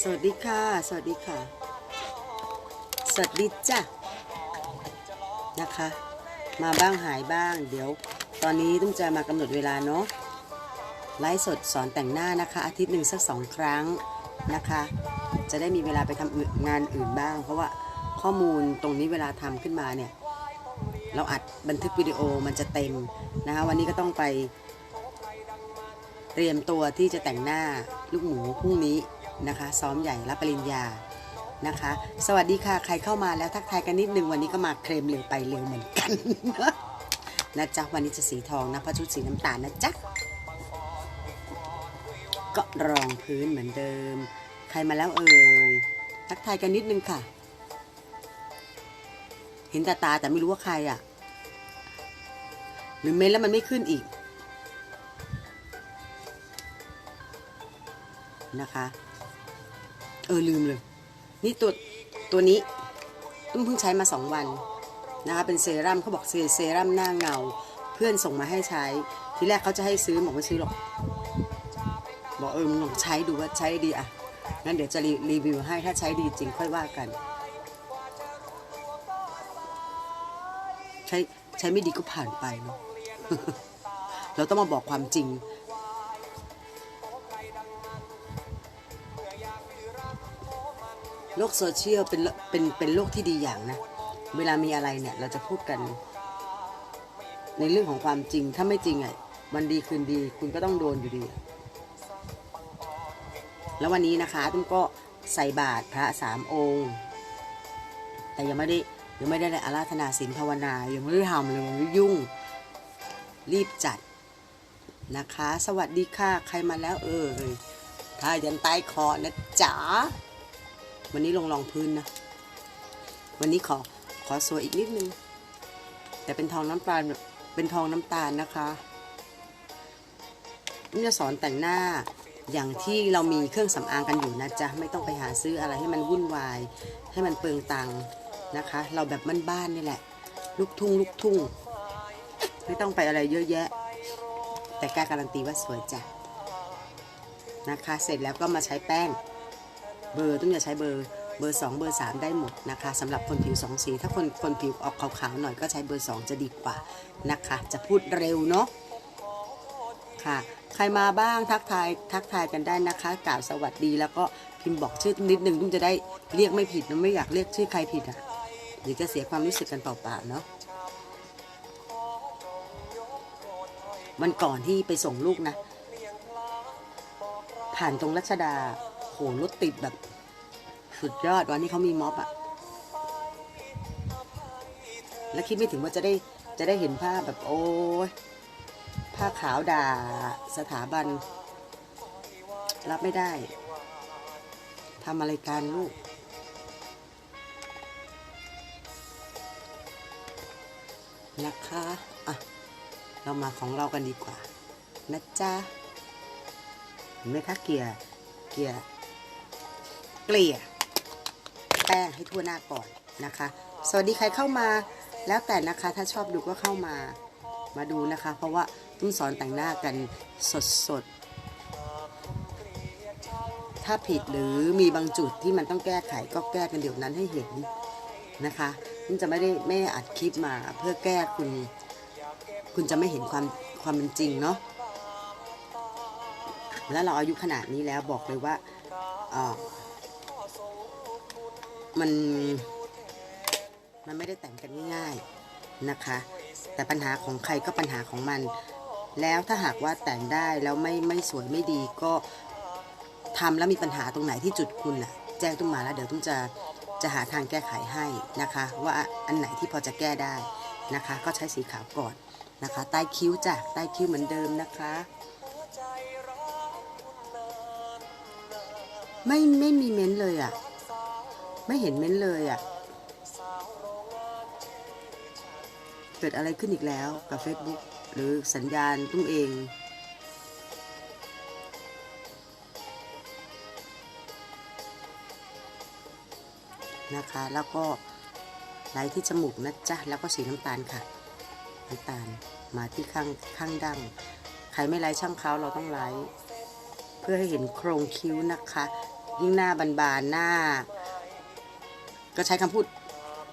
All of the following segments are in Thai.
สวัสดีค่ะ สวัสดีค่ะ สวัสดีจ้ะนะคะ มาบ้างหายบ้าง เดี๋ยว ตอนนี้ต้องจะมากำหนดเวลาเนาะไลฟ์สดสอนแต่งหน้านะคะ อาทิตย์หนึ่งสักสองครั้งนะคะ จะได้มีเวลาไปทำงานอื่นบ้าง เพราะว่าข้อมูลตรงนี้เวลาทำขึ้นมาเนี่ย เราอัดบันทึกวิดีโอมันจะเต็มนะคะวันนี้ก็ต้องไป เตรียมตัวที่จะแต่งหน้าลูกหมูพรุ่งนี้ นะคะซ้อมใหญ่รับปริญญานะคะ สวัสดีค่ะ ใครเข้ามาแล้วทักทายกันนิดนึงวันนี้ก็มาเคลมเร็วไปเร็วเหมือนกันนะจ๊ะวันนี้จะสีทองนะพระชุดสีน้ำตาลนะจ๊ะก็รองพื้นเหมือนเดิม ใครมาแล้วเอ่ยทักทายกันนิดนึงค่ะ เห็นตาตาแต่ไม่รู้ว่าใครอะ หรือเม้นแล้วมันไม่ขึ้นอีกนะคะ ออลืมเลย นี่ตัวตัวนี้ตุ้มเพิ่งใช้มาสองวันนะคะเป็นเซรั่มเขาบอกเซรั่มหน้าเงา เพื่อนส่งมาให้ใช้ ทีแรกเขาจะให้ซื้อบอกไม่ซื้อหรอกบอกเออมึงลองใช้ดูว่าใช้ดีอะงั้นเดี๋ยวจะรรีวิวให้ถ้าใช้ดีจริงค่อยว่ากัน ใช้ใช้ไม่ดีก็ผ่านไปเนาะเราต้องมาบอกความจริง โลกโซเชียลเป็นเป็นเป็นโลกที่ดีอย่างนะ เวลามีอะไรเนี่ยเราจะพูดกัน ในเรื่องของความจริงถ้าไม่จริงอะวันดีคืนดี คุณก็ต้องโดนอยู่ดี แล้ววันนี้นะคะตุ้มก็ใส่บาตรพระสามองค์ แต่ยังไม่ได้ยังไม่ได้อาราธนาศีลภาวนายังไม่ได้ทำเลยยังไม่ยุ่ง รีบจัดนะคะ สวัสดีค่ะ ใครมาแล้วเออถ้ายันใต้คอนะจ๋า วันนี้ลงรองพื้นนะ วันนี้ขอขอสวยอีกนิดนึง แต่เป็นทองน้ำตาลเป็นทองน้ำตาลนะคะนี่จะสอนแต่งหน้าอย่างที่เรามีเครื่องสำอางกันอยู่นะจ๊ะ ไม่ต้องไปหาซื้ออะไรให้มันวุ่นวาย ให้มันเปลืองตังค์นะคะ เราแบบบ้านๆนี่แหละ ลูกทุ่งลูกทุ่ง ไม่ต้องไปอะไรเยอะแยะ แต่กล้าการันตีว่าสวยจ้ะนะคะ เสร็จแล้วก็มาใช้แป้ง เบอร์ต้องอย่าใช้เบอร์เบอร์ 2 เบอร์ 3 ได้หมดนะคะสำหรับคนผิว2สี ถ้าคนคนผิวออกขาวๆหน่อยก็ใช้เบอร์ 2 จะดีกว่านะคะ จะพูดเร็วเนาะค่ะ ใครมาบ้างทักทายทักทายกันได้นะคะกล่าวสวัสดี แล้วก็พิมพ์บอกชื่อนิดนึงตุ้มจะได้เรียกไม่ผิดนะไม่อยากเรียกชื่อใครผิดอะเดี๋ยวจะเสียความรู้สึกกันเปล่าๆเนาะวันก่อนที่ไปส่งลูกนะ ผ่านตรงรัชดา โหรถติดแบบ สุดยอดวันนี้เขามีม็อบอะแล้วคิดไม่ถึงว่าจะได้จะได้เห็นภาพแบบโอ้ยผ้าขาวด่าสถาบัน รับไม่ได้ทำอะไรกันลูก นะคะอะ เรามาของเรากันดีกว่า นะจ๊ะเห็นไหมคะเกลี่ยเกียเก ลี่ย แป้งให้ทั่วหน้าก่อนนะคะ สวัสดีใครเข้ามาแล้วแต่นะคะถ้าชอบดูก็เข้ามามาดูนะคะ เพราะว่าตุ้มสอนแต่งหน้ากันสดสดๆถ้าผิดหรือมีบางจุดที่มันต้องแก้ไขก็แก้กันเดี๋ยวนั้นให้เห็นนะคะตุ้มจะไม่ได้ไม่ได้อัดคลิปมาเพื่อแก้คุณ คุณจะไม่เห็นความความเป็นจริงเนาะแล้วเราอายุขนาดนี้แล้วบอกเลยว่าอ่อ มันมันไม่ได้แต่งกันง่ายๆนะคะ แต่ปัญหาของใครก็ปัญหาของมัน แล้วถ้าหากว่าแต่งได้แล้วไม่ไม่สวยไม่ดีก็ทำแล้วมีปัญหาตรงไหนที่จุดคุณน่ะแจ้งตุ้มมาแล้วเดี๋ยวตุ้มจะจะหาทางแก้ไขให้นะคะ ว่าอันไหนที่พอจะแก้ได้นะคะ ก็ใช้สีขาวก่อนนะคะ ใต้คิ้วจ้ะใต้คิ้วเหมือนเดิมนะคะ ไม่ไม่มีเม้นเลยอะ ไม่เห็นเม้นเลยอะ เกิดอะไรขึ้นอีกแล้วกับ Facebook หรือสัญญาณตุ้มเอง นะคะ แล้วก็ไลท์ที่จมูกนะจ๊ะ แล้วก็สีน้ำตาลค่ะ น้ำตาลมาที่ข้างข้างดังใครไม่ไลท์ช่างเขาเราต้องไลท์เพื่อให้เห็นโครงคิ้วนะคะ ยิ่งหน้าบานๆหน้า ก็ใช้คำพูด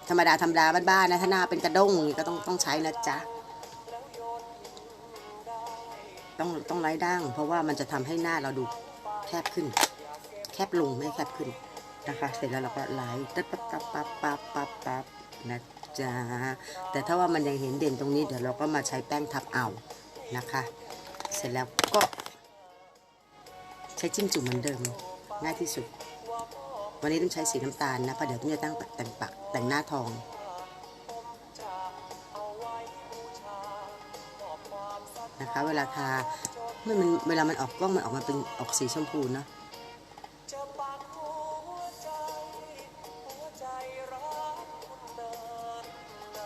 ธรรมดาธรรมดาบ้านๆนะถ้าหน้าเป็นกระด้งอย่างงี้ก็ต้องต้องใช้นะจ๊ะต้องต้องไร้ด่าง เพราะว่ามันจะทำให้หน้าเราดูแคบขึ้น แคบลงไม่แคบขึ้นนะคะ เสร็จแล้วเราก็ไล่ปั๊บปั๊บปั๊บปั๊บปั๊บปั๊บนะจ๊ะแต่ถ้าว่ามันยังเห็นเด่นตรงนี้เดี๋ยวเราก็มาใช้แป้งทับเอานะคะ เสร็จแล้วก็ ใช้จิ้มจุ่มเหมือนเดิมง่ายที่สุด วันนี้ต้องใช้สีน้ำตาลนะเพราะเดี๋ยวต้องจะตั้งแต่งปากแต่งหน้าทองนะคะ เวลาทาเมื่อมันเวลามันออกกล้องมันออกมาเป็นออกสีชมพูเนาะ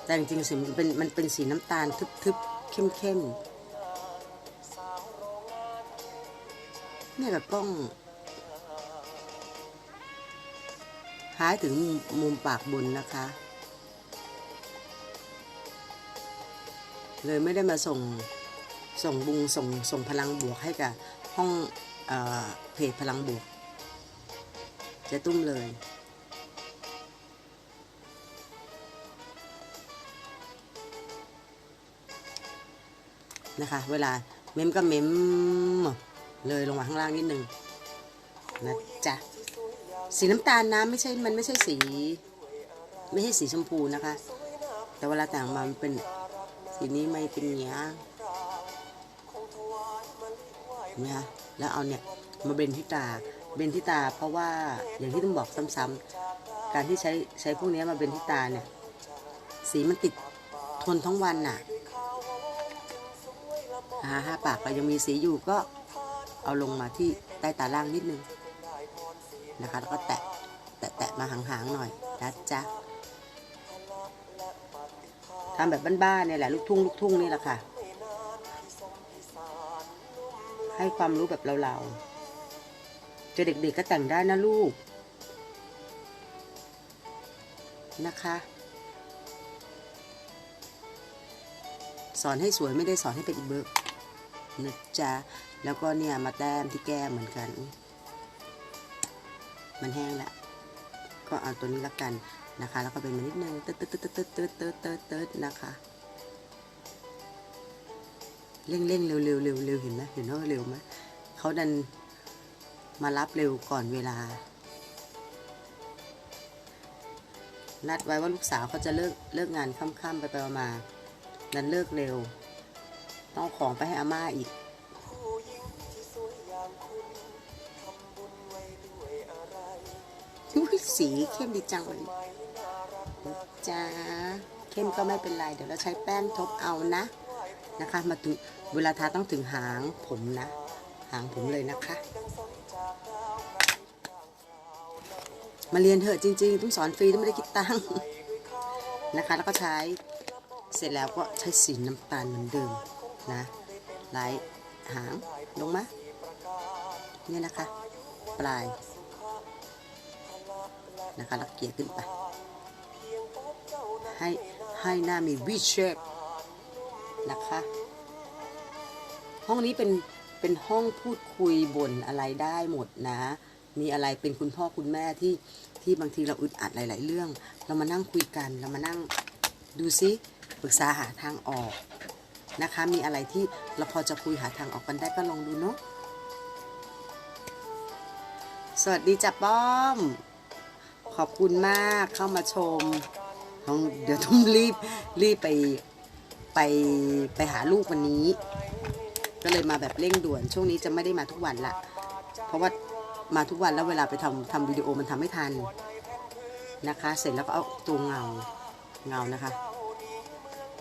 แต่จริงๆสีมันเป็นมันเป็นสีน้ำตาลทึบๆเข้มๆเนี่ยกับกล้อง คล้ายถึงมุมปากบนนะคะ เลยไม่ได้มาส่งส่งบุงส่งส่งพลังบวกให้กับห้องเอเพจพลังบวกจะตุ้มเลย นะคะ เวลาเม้มก็เม้มเลยลงมาข้างล่างนิดนึงนะจ๊ะ สีน้ำตาลนะไม่ใช่มันไม่ใช่สี ไม่ใช่สีชมพูนะคะ แต่เวลาแต่งมามันเป็นสีนี้ไม่เป็นเงี้ยเห็นไหมคะแล้วเอาเนี่ยมาเบนที่ตาเบนที่ตา เพราะว่าอย่างที่ต้องบอกซ้ำๆการที่ใช้ใช้พวกนี้มาเบนที่ตาเนี่ย สีมันติดทนทั้งวันน่ะหาห้าปากเรายังมีสีอยู่ก็เอาลงมาที่ใต้ตาล่างนิดนึง นะคะ แล้วก็แตะแตะแตะมาห่างๆหน่อยนะจ๊ะทำแบบบ้านๆเนี่ยแหละลูกทุ่งลูกทุ่งนี่แหละค่ะ ให้ความรู้แบบเราๆจอเด็กๆก็แต่งได้นะลูกนะคะ สอนให้สวยไม่ได้สอนให้เป็นอีเบิร์กนะจ๊ะ แล้วก็เนี่ยมาแต้มที่แก้มเหมือนกัน มันแห้งแล้วก็เอาตัวนี้ละกันนะคะ แล้วก็เป็นมานิดนึงเติร์ดเติร์ดเติร์ดเติร์ดเติร์ดเติร์ดเติร์ดนะคะเร่งเร่งเร็วเร็วเร็วเร็วเห็นไหมเห็นว่าเร็วไหมเขาดันมารับเร็วก่อนเวลา นัดไว้ว่าลูกสาวเขาจะเลิกเลิกงานค่ำๆไปไปมาๆนั้นเลิกเร็ว ต้องของไปให้อาม่าอีก สีเข้มดีจังเลยจ้าเข้มก็ไม่เป็นไร เดี๋ยวเราใช้แป้งทบเอานะนะคะ มาถึงเวลาทาต้องถึงหางผมนะ หางผมเลยนะคะ มาเรียนเถอะจริงๆต้องสอนฟรีต้องไม่ได้คิดตังค์นะคะ แล้วก็ใช้เสร็จแล้วก็ใช้สีน้ำตาลเหมือนเดิมนะไล่หางลงมาเนี่ยนะคะ ปลาย นะคะแล้วเกลี่ยขึ้นไป ให้ให้หน้ามีวิเชฟนะคะ ห้องนี้เป็นเป็นห้องพูดคุยบ่นอะไรได้หมดนะ มีอะไรเป็นคุณพ่อคุณแม่ที่ที่บางทีเราอึดอัดหลาย ๆ เรื่อง เรามานั่งคุยกัน เรามานั่งดูซิปรึกษาหาทางออกนะคะ มีอะไรที่เราพอจะคุยหาทางออกกันได้ก็ลองดูเนาะสวัสดีจ้ะป้อม ขอบคุณมากเข้ามาชมต้องเดี๋ยวต้องรีบรีบไปไปไปหาลูกวันนี้ ก็เลยมาแบบเร่งด่วน ช่วงนี้จะไม่ได้มาทุกวันละเพราะว่ามาทุกวันแล้วเวลาไปทำทำวิดีโอมันทำไม่ทันนะคะ เสร็จแล้วก็เอาตัวเงาเงานะคะ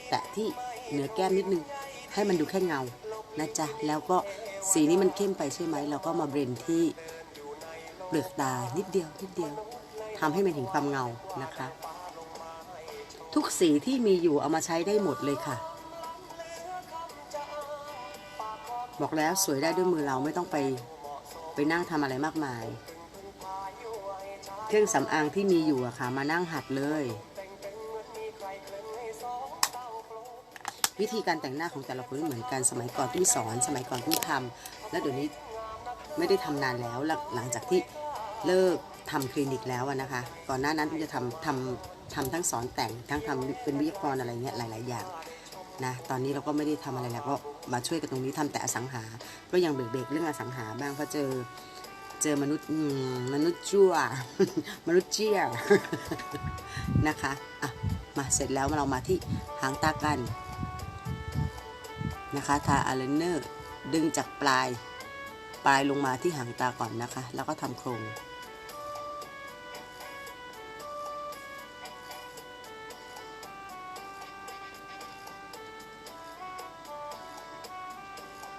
แตะที่เหนือแก้มนิดนึง ให้มันดูแค่เงานะจ๊ะแล้วก็สีนี้มันเข้มไปใช่ไหมเราก็มาเบรนที่เปลือกตานิดเดียวนิดเดียว ทำให้มันเห็นความเงานะคะ ทุกสีที่มีอยู่เอามาใช้ได้หมดเลยค่ะ บอกแล้วสวยได้ด้วยมือเราไม่ต้องไปไปนั่งทำอะไรมากมาย เครื่องสำอางที่มีอยู่อะค่ะ มานั่งหัดเลย วิธีการแต่งหน้าของแต่ละคนไม่เหมือนกันสมัยก่อนที่สอน สมัยก่อนที่ทำแล้วเดี๋ยวนี้ไม่ได้ทำนานแล้วหลังหลังจากที่เลิก ทำคลินิกแล้วอะนะคะ ก่อนหน้านั้นตุ้มจะทำทำทำทั้งสอนแต่งทั้งทำเป็นวิทยากรอะไรเงี้ยหลาย ๆ อย่างนะตอนนี้เราก็ไม่ได้ทำอะไรแล้วก็มาช่วยกันตรงนี้ทำแต่อสังหา ก็ยังเบรกๆเรื่องอสังหาบ้างเพราะเจอเจอมนุษย์มนุษย์ชั่ว มนุษย์เจี้ยนะคะอะมาเสร็จแล้วเรามาที่หางตากันนะคะทาอายไลเนอร์ดึงจากปลายปลายลงมาที่หางตาก่อนนะคะ แล้วก็ทำโครง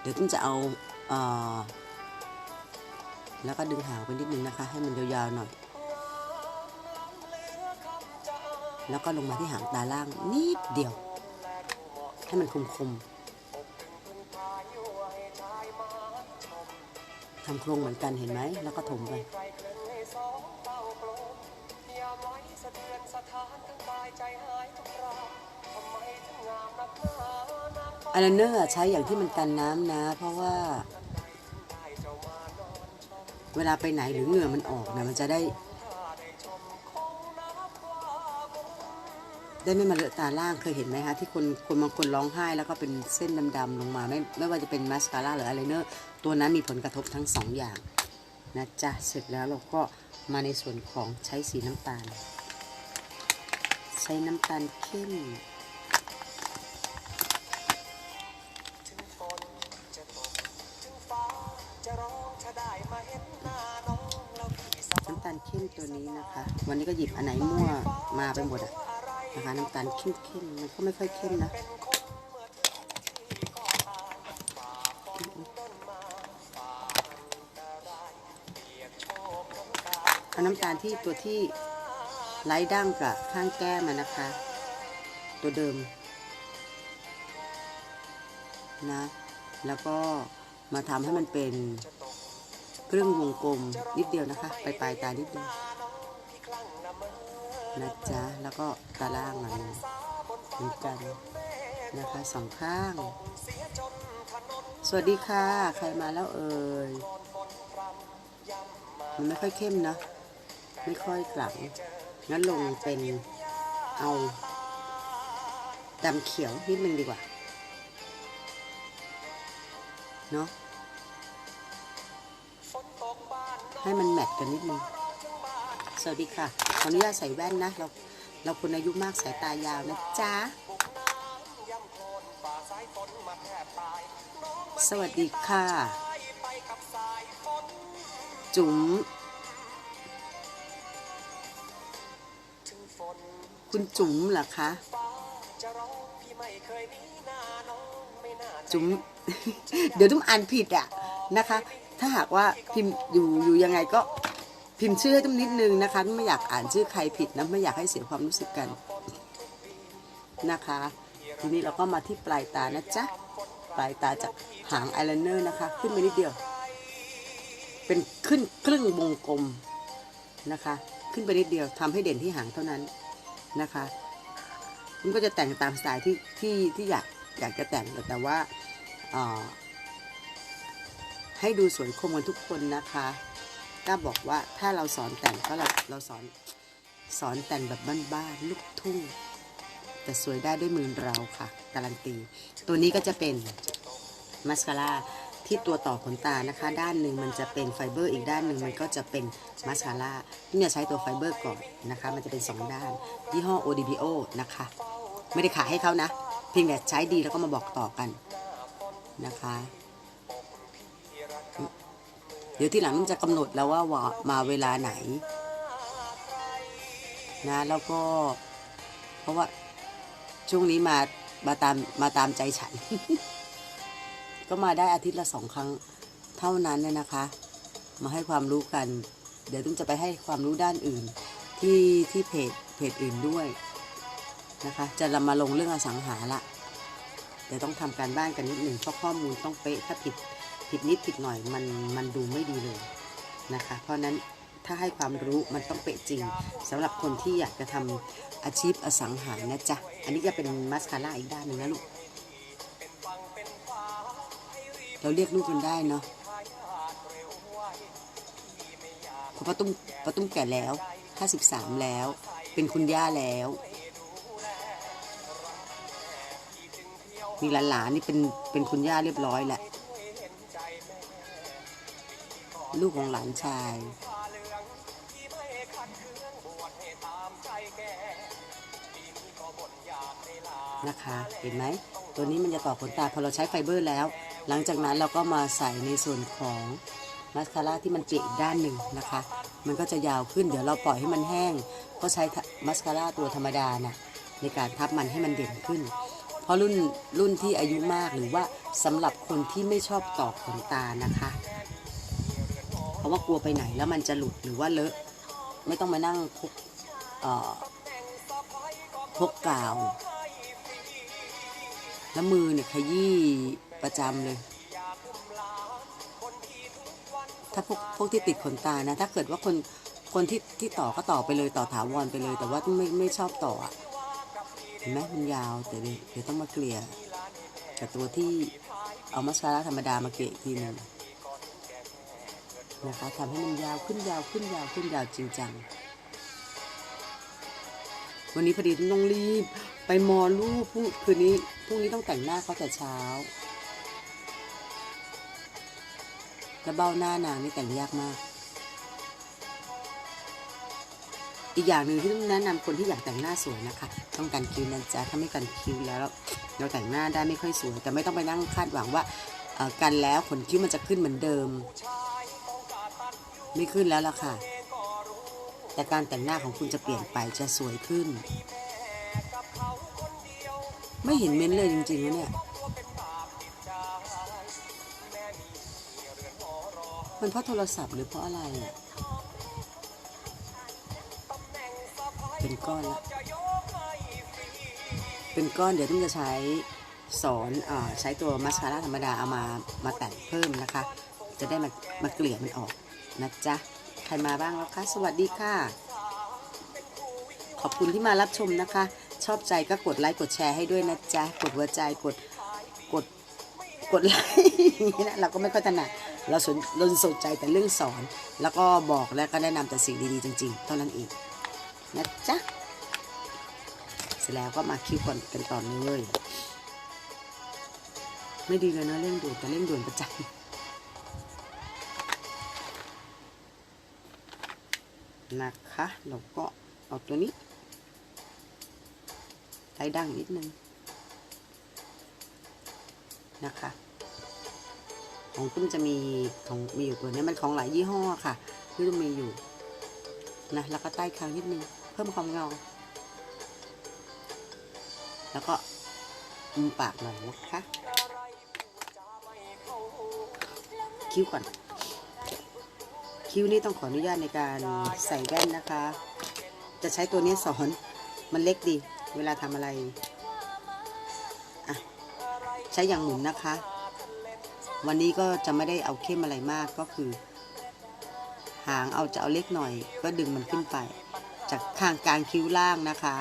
เดี๋ยวตุ้มจะเอาเออแล้วก็ดึงหางไปนิดนึงนะคะ ให้มันยาวๆหน่อย แล้วก็ลงมาที่หางตาล่างนิดเดียว ให้มันคมๆทำโครงเหมือนกันเห็นไหม แล้วก็ถมไปอาย ไลเนอร์ใช้อย่างที่มันกันน้ำนะ เพราะว่า เวลาไปไหนหรือเหงื่อมันออกนะมันจะได้ ได้ไม่มาเลอะตาล่างเคยเห็นไหมคะที่คนคนบางคนร้องไห้แล้วก็เป็นเส้นดำๆลงมาไม่ไม่ว่าจะเป็นมาสคาร่าหรืออายไลเนอร์ตัวนั้นมีผลกระทบทั้งสองอย่างนะจ๊ะเสร็จแล้วเราก็มาในส่วนของใช้สีน้ำตาล ใช้น้ำตาลเข้ม นี้ก็หยิบอันไหนมั่วมาไปหมดอะนะคะน้ำตาลเข้มเข้มๆมันก็ไม่ค่อยเข้มนะเอาน้ำตาลที่ตัวที่ไร้ดั้งกับข้างแก้มมานะคะ ตัวเดิมนะ แล้วก็มาทำให้มันเป็นครึ่งวงกลมนิดเดียวนะคะ ไปปลายตานิดเดียว นะจ๊ะ แล้วก็ตาล่างมาเหมือนกันนะคะสองข้าง สวัสดีค่ะ ใครมาแล้วเอ่ย มันไม่ค่อยเข้มนะ ไม่ค่อยกลังงั้นลงเป็นเอาดำเขียวนิดนึงดีกว่า เนาะให้มันแมทกันนิดนึง สวัสดีค่ะ ขออนุญาตใส่แว่นนะ เราเราคนอายุมากสายตายาวนะจ๊ะ สวัสดีค่ะ จุ๋ม คุณจุ๋มเหรอคะ จุ๋ม เดี๋ยวตุ้มอ่านผิดอะนะคะ ถ้าหากว่าพิมพ์อยู่อยู่ยังไงก็ พิมพ์ชื่อให้ตุ้มนิดนึงนะคะไม่อยากอ่านชื่อใครผิดนะไม่อยากให้เสียความรู้สึกกันนะคะ ทีนี้เราก็มาที่ปลายตานะจ๊ะปลายตาจากหางอายไลเนอร์นะคะ ขึ้นไปนิดเดียว เป็นขึ้นครึ่งวงกลมนะคะ ขึ้นไปนิดเดียวทำให้เด่นที่หางเท่านั้นนะคะมันก็จะแต่งตามสไตล์ที่ที่ที่อยากอยากจะแต่งแต่ว่าให้ดูสวยคมกันทุกคนนะคะ ก้าบอกว่าถ้าเราสอนแต่งก็เราเราสอนสอนแต่งแบบบ้านๆลูกทุ่งแต่สวยได้ด้วยมือเราค่ะ การันตี ตัวนี้ก็จะเป็นมาสคาร่าที่ตัวต่อขนตานะคะ ด้านหนึ่งมันจะเป็นไฟเบอร์อีกด้านหนึ่งมันก็จะเป็นมาสคาร่าที่จะใช้ตัวไฟเบอร์ก่อนนะคะ มันจะเป็น 2 ด้าน ยี่ห้อ ODBO นะคะ ไม่ได้ขายให้เขานะ เพียงแต่ใช้ดีแล้วก็มาบอกต่อกันนะคะ เดี๋ยวที่หลังมันจะกำหนดแล้วว่าวามาเวลาไหน นะแล้วก็ เพราะว่าช่วงนี้มามาตามมาตามใจฉัน ก็มาได้อาทิตย์ละสองครั้งเท่านั้นเนี่ยนะคะ มาให้ความรู้กัน เดี๋ยวตุ้มจะไปให้ความรู้ด้านอื่น ที่ที่เพจเพจอื่นด้วยนะคะ จะมาลงเรื่องอสังหาละเดี๋ยวต้องทำการบ้านกันนิดหนึ่งเพราะข้อมูลต้องเป๊ะถ้าผิด ผิดนิดผิดหน่อยมันมันดูไม่ดีเลยนะคะ เพราะนั้นถ้าให้ความรู้มันต้องเป๊ะจริงสำหรับคนที่อยากจะทำอาชีพอสังหานะจ๊ะ อันนี้จะเป็นมาสคาร่าอีกด้านหนึ่งนะลูก เราเรียกลูกกันได้เนาะเพราะป้าตุ้มป้าตุ้มแก่แล้ว53แล้ว เป็นคุณย่าแล้ว มีหลานๆนี่เป็นเป็นคุณย่าเรียบร้อยแหละ ลูกของหลานชาย นะคะ เห็นไหม ตัวนี้มันจะต่อขนตาพอเราใช้ไฟเบอร์แล้ว หลังจากนั้นเราก็มาใส่ในส่วนของมาสคาร่าที่มันเปอีกด้านหนึ่งนะคะ มันก็จะยาวขึ้น เดี๋ยวเราปล่อยให้มันแห้ง ก็ใช้มาสคาร่าตัวธรรมดานะในการทับมันให้มันเด่นขึ้น เพราะรุ่นรุ่นที่อายุมากหรือว่าสำหรับคนที่ไม่ชอบต่อขนตานะคะ ราะว่ากลัวไปไหนแล้วมันจะหลุดหรือว่าเลอะไม่ต้องมานั่งพกเอ่อพกกาว แล้วมือเนี่ยขยี้ประจำเลย ถ้าพวกพวกที่ติดขนตานะ ถ้าเกิดว่าคนคนที่ที่ต่อก็ต่อไปเลยต่อถาวรไปเลย แต่ว่าไม่ไม่ชอบต่ออะเห็นไหมมันยาวแต่เดี๋ยวเดี๋ยวต้องมาเกลี่ยกับตัวที่เอามาสคาร่าธรรมดามาเกลี่ยอีกทีหนึ่ง นะคะทำให้มันยาวขึ้นยาวขึ้นยาวขึ้นยาวจริงจัง วันนี้พอดีต้องรีบ ไปมอลูกพรุ่งคืนนี้พรุ่งนี้ต้องแต่งหน้าเขาแต่เช้าแล้วเบ้าหน้านางนี่แต่งยากมาก อีกอย่างหนึ่งที่ต้องแนะนำคนที่อยากแต่งหน้าสวยนะคะ ต้องการคิ้วนะจ๊ะถ้าไม่กันคิ้วแล้ว เราแต่งหน้าได้ไม่ค่อยสวย แต่ไม่ต้องไปนั่งคาดหวังว่ากันแล้วขนคิ้วมันจะขึ้นเหมือนเดิม ไม่ขึ้นแล้วล่ะค่ะ แต่การแต่งหน้าของคุณจะเปลี่ยนไปจะสวยขึ้น ไม่เห็นเม้นเลยจริงๆนะเนี่ย มันเพราะโทรศัพท์หรือเพราะอะไรอะ เป็นก้อนละ เป็นก้อนเดี๋ยวต้องจะใช้สอนอใช้ตัวมาสคาร่าธรรมดาเอามามาแต่งเพิ่มนะคะ จะได้มามาเกลี่ยมันออก นะจ๊ะ ใครมาบ้างแล้วคะ สวัสดีค่ะ ขอบคุณที่มารับชมนะคะ ชอบใจก็กดไลค์กดแชร์ให้ด้วยนะจ๊ะ กดหัวใจกดกดกดไลค์นะเราก็ไม่ค่อยถนัดเราสนเราสนใจแต่เรื่องสอน แล้วก็บอกและก็แนะนำแต่สิ่งดีๆจริงๆ เท่านั้นเองนะจ๊ะ เสร็จแล้วก็มาคิวก่อนกันต่อเลย ไม่ดีเลยนะเร่งด่วนแต่เร่งด่วนประจำ นะคะ เราก็เอาตัวนี้ไล่ดั้งนิดนึงนะคะ ของตุ้มจะมีของมีอยู่ตัวนี้มันของหลายยี่ห้อค่ะที่ตุ้มมีอยู่นะแล้วก็ใต้คางนิดนึงเพิ่มความเงา แล้วก็มุมปากหน่อยนะคะ คิ้วก่อน คิ้วนี่ต้องขออนุญาตในการใส่แว่นนะคะ จะใช้ตัวนี้สอนมันเล็กดี เวลาทำอะไรอะใช้อย่างหมุนนะคะ วันนี้ก็จะไม่ได้เอาเข้มอะไรมากก็คือ หางเอาจะเอาเล็กหน่อย ก็ดึงมันขึ้นไป จากข้างกลางคิ้วล่างนะคะ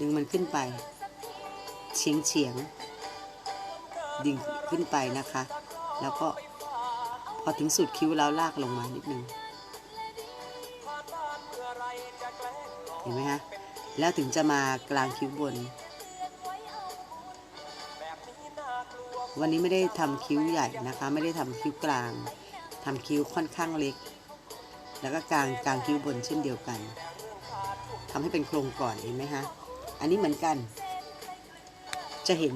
ดึงมันขึ้นไปเฉียงเฉียงดึงขึ้นไปนะคะ แล้วก็ พอถึงสุดคิ้วแล้วลากลงมานิดนึงเห็นไหมคะแล้วถึงจะมากลางคิ้วบน วันนี้ไม่ได้ทำคิ้วใหญ่นะคะ ไม่ได้ทำคิ้วกลางทำคิ้วค่อนข้างเล็ก แล้วก็กลางกลางคิ้วบนเช่นเดียวกันทำให้เป็นโครงก่อนเห็นไหมคะอันนี้เหมือนกัน จะเห็น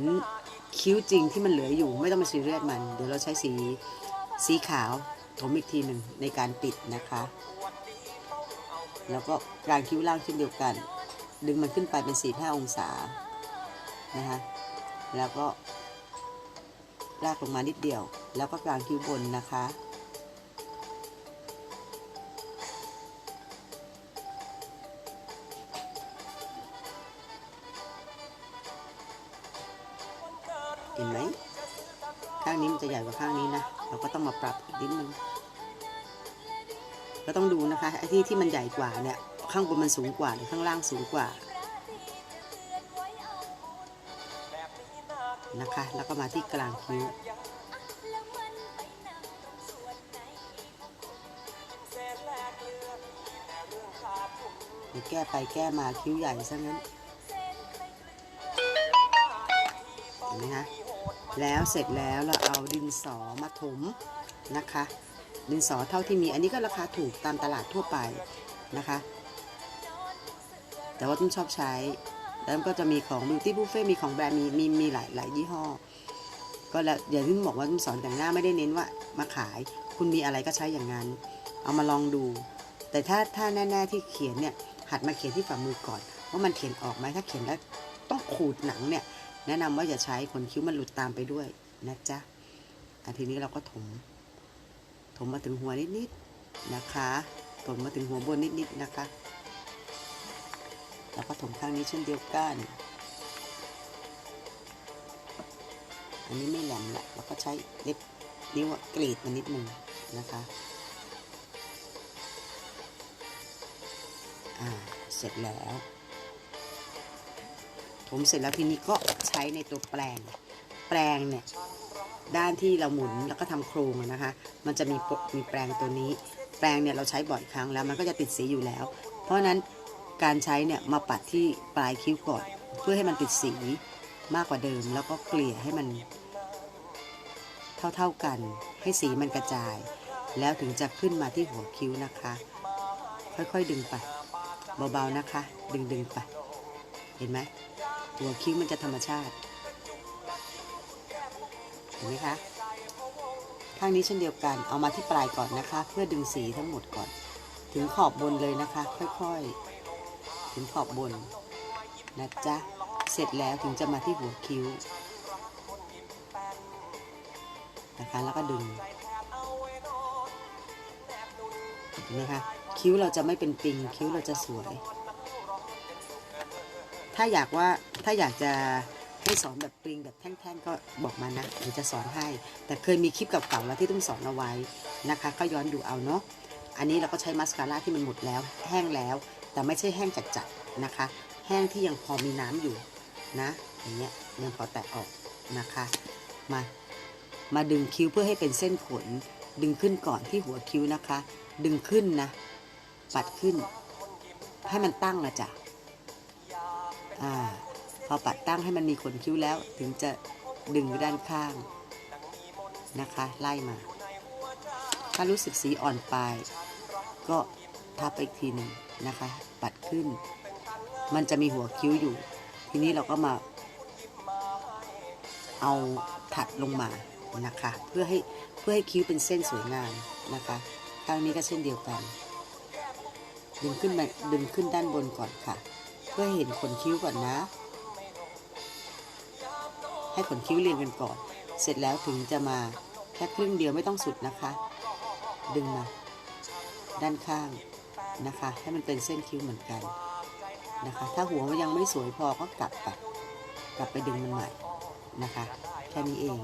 คิ้วจริงที่มันเหลืออยู่ ไม่ต้องมาซีเรียสมัน เดี๋ยวเราใช้สี สีขาวถมอีกทีหนึ่งในการปิดนะคะ แล้วก็กลางคิ้วล่างเช่นเดียวกัน ดึงมันขึ้นไปเป็น4 5องศานะคะแล้วก็ลากลงมานิดเดียว แล้วก็กลางคิ้วบนนะคะ เห็นไหมางนี้มันจะใหญ่กว่าข้างนี้นะ เราก็ต้องมาปรับอีกนิดนึง ก็ต้องดูนะคะ ไอ้ที่ที่มันใหญ่กว่าเนี่ย ข้างบนมันสูงกว่าหรือข้างล่างสูงกว่า นะคะ แล้วก็มาที่กลางคิ้วแก้ไปแก้มาคิ้วใหญ่ซะงั้น เห็นไหมคะ แล้วเสร็จแล้วเราเอาดินสอมาถมนะคะ ดินสอเท่าที่มีอันนี้ก็ราคาถูกตามตลาดทั่วไปนะคะ แต่ว่าตุ้มชอบใช้ แล้วก็จะมีของ Beauty Buffet มีของแบรนด์มีมีมีหลายหลายยี่ห้อ ก็แล้วอย่างที่บอกว่าต้มสอนแต่งหน้าไม่ได้เน้นว่ามาขาย คุณมีอะไรก็ใช้อย่างนั้น เอามาลองดู แต่ถ้าถ้าแน่ ๆที่เขียนเนี่ยหัดมาเขียนที่ฝ่ามือก่อนว่ามันเขียนออกไหมถ้าเขียนแล้วต้องขูดหนังเนี่ย แนะนำว่าอย่าใช้ขนคิ้วมันหลุดตามไปด้วยนะจ๊ะอะทีนี้เราก็ถม ถมมาถึงหัวนิดๆนะคะ ถมมาถึงหัวบนนิดๆนะคะ แล้วก็ถมข้างนี้เช่นเดียวกัน อันนี้ไม่แหลมละเราก็ใช้เล็บนิ้วกรีดมานิดนึงนะคะ อ่า เสร็จแล้ว ผมเสร็จแล้วทีนี้ก็ใช้ในตัวแปลง แปลงเนี่ยด้านที่เราหมุนแล้วก็ทำโครงนะคะ มันจะมีมีแปลงตัวนี้ แปลงเนี่ยเราใช้บ่อยครั้งแล้วมันก็จะติดสีอยู่แล้ว เพราะฉะนั้นการใช้เนี่ยมาปัดที่ปลายคิ้วก่อนเพื่อให้มันติดสีมากกว่าเดิม แล้วก็เกลี่ยให้มัน เท่าๆกัน ให้สีมันกระจาย แล้วถึงจะขึ้นมาที่หัวคิ้วนะคะ ค่อยๆดึงไปเบาๆนะคะ ดึงๆไป เห็นไหม หัวคิ้วมันจะธรรมชาติ เห็นไหมคะ ข้างนี้เช่นเดียวกัน เอามาที่ปลายก่อนนะคะ เพื่อดึงสีทั้งหมดก่อน ถึงขอบบนเลยนะคะ ค่อยๆ ถึงขอบบนนะจ๊ะ เสร็จแล้วถึงจะมาที่หัวคิ้วนะคะ แล้วก็ดึงเห็นไหมคะ คิ้วเราจะไม่เป็นปิง คิ้วเราจะสวย ถ้าอยากว่า ถ้าอยากจะให้สอนแบบปริงแบบแท่งๆ ก็บอกมานะเดี๋ยวจะสอนให้ แต่เคยมีคลิปเก่าๆแล้วที่ต้องสอนเอาไว้นะคะ ก็ย้อนดูเอาเนาะอันนี้เราก็ใช้มาสคาร่าที่มันหมดแล้วแห้งแล้ว แต่ไม่ใช่แห้งจัดๆนะคะ แห้งที่ยังพอมีน้ำอยู่นะอย่างเงี้ยยังพอแตะออกนะคะมามาดึงคิ้วเพื่อให้เป็นเส้นขน ดึงขึ้นก่อนที่หัวคิ้วนะคะ ดึงขึ้นนะ ปัดขึ้น ให้มันตั้งนะจ๊ะอ่า อปัดตั้งให้มันมีขนคิ้วแล้ว ถึงจะดึงด้านข้างนะคะ ไล่มา ถ้ารู้สึกสีอ่อนไป ก็ทับไปอีกทีหนึ่งนะคะ ปัดขึ้น มันจะมีหัวคิ้วอยู่ ทีนี้เราก็มา เอาถัดลงมานะคะ เพื่อให้เพื่อให้คิ้วเป็นเส้นสวยงามนะคะข้างนี้ก็เช่นเดียวกัน ดึงขึ้นมาดึงขึ้นด้านบนก่อนค่ะ เพื่อหเห็นขนคิ้วก่อนนะ ให้ขนคิ้วเรียงกันก่อน เสร็จแล้วถึงจะมาแค่ครึ่งเดียวไม่ต้องสุดนะคะ ดึงมาด้านข้างนะคะ ให้มันเป็นเส้นคิ้วเหมือนกันนะคะ ถ้าหัวมันยังไม่สวยพอก็กลับไปกลับไปดึงมันใหม่นะคะ แค่นี้เอง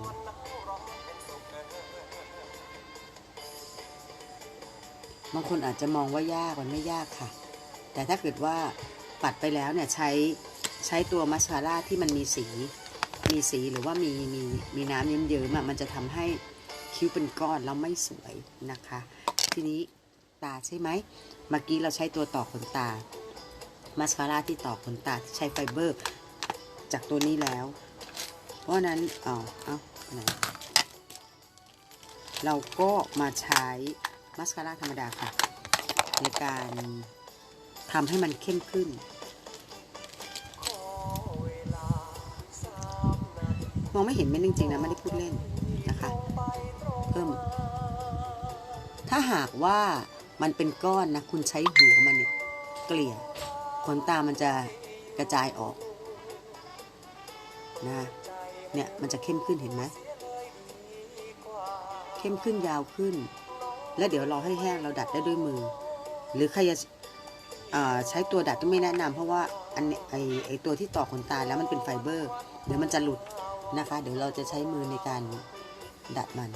บางคนอาจจะมองว่ายากมันไม่ยากค่ะ แต่ถ้าเกิดว่าปัดไปแล้วเนี่ยใช้ใช้ตัวมัสคาร่าที่มันมีสี มีสีหรือว่ามีมีมีน้ำเยิ้มๆอะมันจะทำให้คิ้วเป็นก้อนแล้วไม่สวยนะคะ ทีนี้ตาใช่ไหมเมื่อกี้เราใช้ตัวต่อขนตามัสคาร่าที่ต่อขนตาที่ใช้ไฟเบอร์ จากตัวนี้แล้ว เพราะนั้นเอาเอาไหนเราก็มาใช้มัสคาร่าธรรมดาค่ะ ในการทำให้มันเข้มขึ้น องไม่เห็นเม็ดจริงๆนะไม่ได้พูดเล่นนะคะเพิ่มถ้าหากว่ามันเป็นก้อนนะคุณใช้หัวมันเนี่ยเกลี่ยขนตามันจะกระจายออกนะเนี่ยมันจะเข้มขึ้นเห็นไหมเข้มขึ้นยาวขึ้น แล้วเดี๋ยวรอให้แห้งเราดัดได้ด้วยมือ หรือใครจะใช้ตัวดัดก็ไม่แนะนำเพราะว่าอันไอไอตัวที่ต่อขนตาแล้วมันเป็นไฟเบอร์ เดี๋ยวมันจะหลุด นะคะ เดี๋ยวเราจะใช้มือในการดัดมัน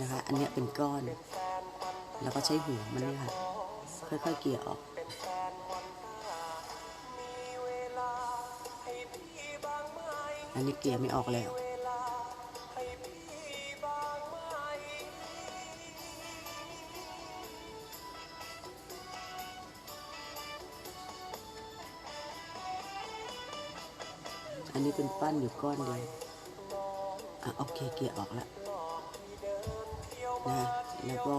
นะคะ อันเนี้ยเป็นก้อน แล้วก็ใช้หัวมันนี่ค่ะ ค่อยๆเกลี่ยออกอันนี้เกลี่ยไม่ออกแล้ว นี้เป็นปั้นอยู่ก้อนเดียวอะโอเคเกลี่ยออกแล้วนะแล้วก็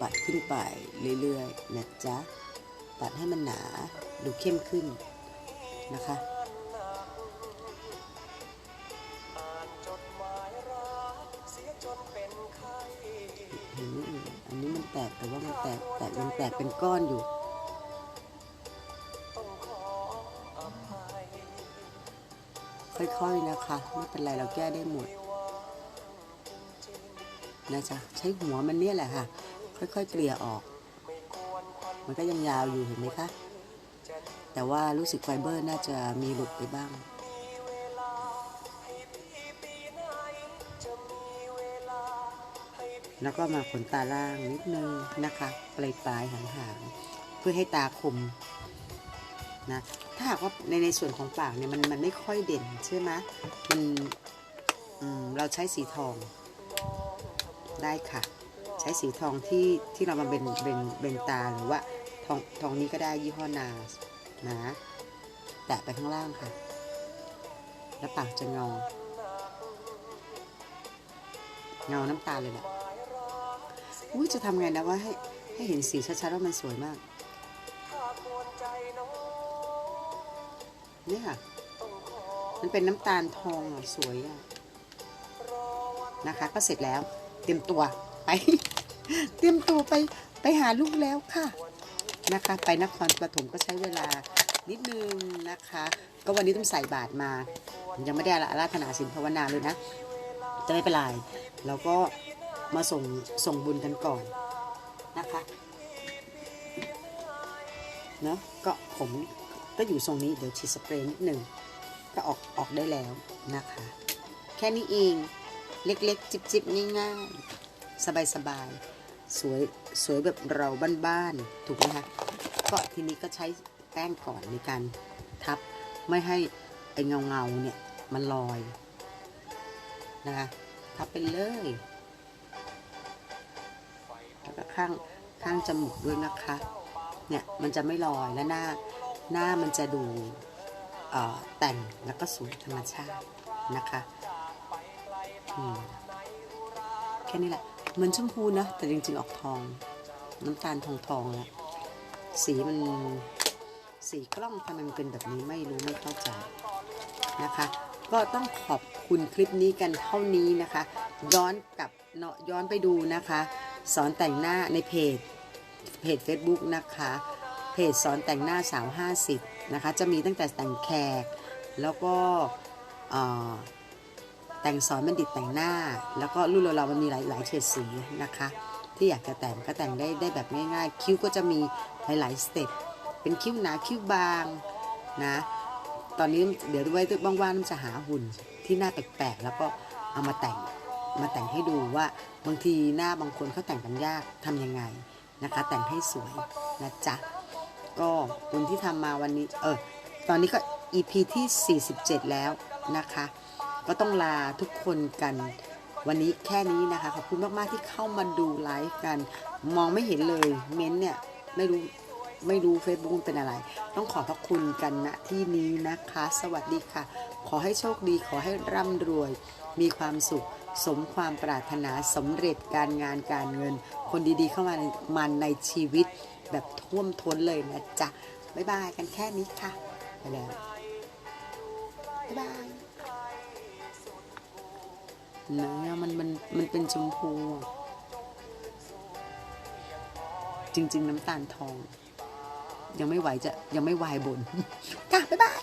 ปัดขึ้นไปเรื่อยๆนะจ๊ะปัดให้มันหนาดูเข้มขึ้นนะคะเห็นไหมอันนี้มันแตกแต่ว่ามันแตกแตกยังแตกเป็นก้อนอยู่ ค่อยนะคะ ไม่เป็นไรเราแก้ได้หมดนะจ๊ะใช้หัวมันเนี่ยแหละค่ะ ค่อยๆเกลี่ยออก มันก็ยังยาวอยู่เห็นไหมคะ แต่ว่ารู้สึกไฟเบอร์น่าจะมีหลุดไปบ้างแล้วก็มาขนตาล่างนิดนึงนะคะ ปลายปลายๆหางๆเพื่อให้ตาคม นะถ้าหากว่าในในส่วนของปากเนี่ยมันมันไม่ค่อยเด่นใช่ไหมมันเราใช้สีทองได้ค่ะ ใช้สีทองที่ที่เรามาเป็นเป็นเป็นตาหรือว่าทองทองนี้ก็ได้ยี่ห้อนาสนะแตะไปข้างล่างค่ะ แล้วปากจะเงาเงาน้ำตาลเลยแหละอุ้ยจะทำไงนะว่าให้ให้เห็นสีชัดๆว่ามันสวยมาก นี่ค่ะ มันเป็นน้ำตาลทองอะสวยอะนะคะ ก็เสร็จแล้ว เตรียมตัวไป เตรียมตัวไปไปหาลูกแล้วค่ะนะคะ ไปนครปฐมก็ใช้เวลานิดนึงนะคะ ก็วันนี้ต้องใส่บาตรมา ยังไม่ได้อาราธนาศีลภาวนาเลยนะ จะไม่เป็นไรเราก็มาส่งส่งบุญกันก่อนนะคะ เนอะก็ผม ก็อยู่ทรงนี้เดี๋ยวฉีดสเปรย์นิดหนึ่งก็ออกออกได้แล้วนะคะ แค่นี้เองเล็กๆ จิบๆ ง่ายๆ สบายๆ สวยสวยแบบเราบ้านๆ ถูกไหมคะ ก็ทีนี้ก็ใช้แป้งก่อนในการทับไม่ให้ไอเงาเงาเนี่ยมันลอยนะคะทับไปเลยแล้วก็ข้างข้างจมูกด้วยนะคะ เนี่ยมันจะไม่ลอยและหน้า หน้ามันจะดูแต่งแล้วก็สวยธรรมชาตินะคะแค่นี้แหละเหมือนชมพูนะแต่จริงๆออกทอง น้ำตาลทองทองๆแล้วสีมันสีกล้องทำไมมันเป็นแบบนี้ไม่รู้ไม่เข้าใจนะคะ ก็ต้องขอบคุณคลิปนี้กันเท่านี้นะคะ ย้อนกลับเนาะย้อนไปดูนะคะ สอนแต่งหน้าในเพจเพจ Facebook นะคะ เพจสอนแต่งหน้าสาว 50 นะคะ จะมีตั้งแต่แต่งแขก แล้วก็แต่งสอนบัณฑิตแต่งหน้า แล้วก็รุ่นเราๆมันมีหลายหลายเฉดสีนะคะ ที่อยากจะแต่งก็แต่งได้ได้แบบง่ายๆ คิ้วก็จะมีหลายๆสเต็ปเป็นคิ้วหนาคิ้วบางนะ ตอนนี้เดี๋ยวไว้ว่างๆมันจะหาหุ่นที่หน้าแปลกๆ แล้วก็เอามาแต่งมาแต่งให้ดูว่าบางทีหน้าบางคนเขาแต่งกันยากทำยังไงนะคะ แต่งให้สวยนะจ๊ะ ก็บุญที่ทำมาวันนี้เออตอนนี้ก็ EP ที่ 47 แล้วนะคะ ก็ต้องลาทุกคนกันวันนี้แค่นี้นะคะ ขอบคุณมากๆที่เข้ามาดูไลฟ์กัน มองไม่เห็นเลยเม้นเนี่ย ไม่รู้ไม่รู้ Facebook เป็นอะไร ต้องขอพระคุณกันณที่นี้นะคะ สวัสดีค่ะ ขอให้โชคดี ขอให้ร่ำรวย มีความสุข สมความปรารถนาสำเร็จการงานการเงิน คนดีๆเข้ามามันในชีวิต แบบท่วมท้นเลยนะจ๊ะบ๊ายบายกันแค่นี้ค่ะไปแล้วบ๊ายบายเนื้อมันมันมันเป็นชมพู จริง ๆ น้ำตาลทอง ยังไม่ไหวจะยังไม่วายบนค่ะบ๊ายบาย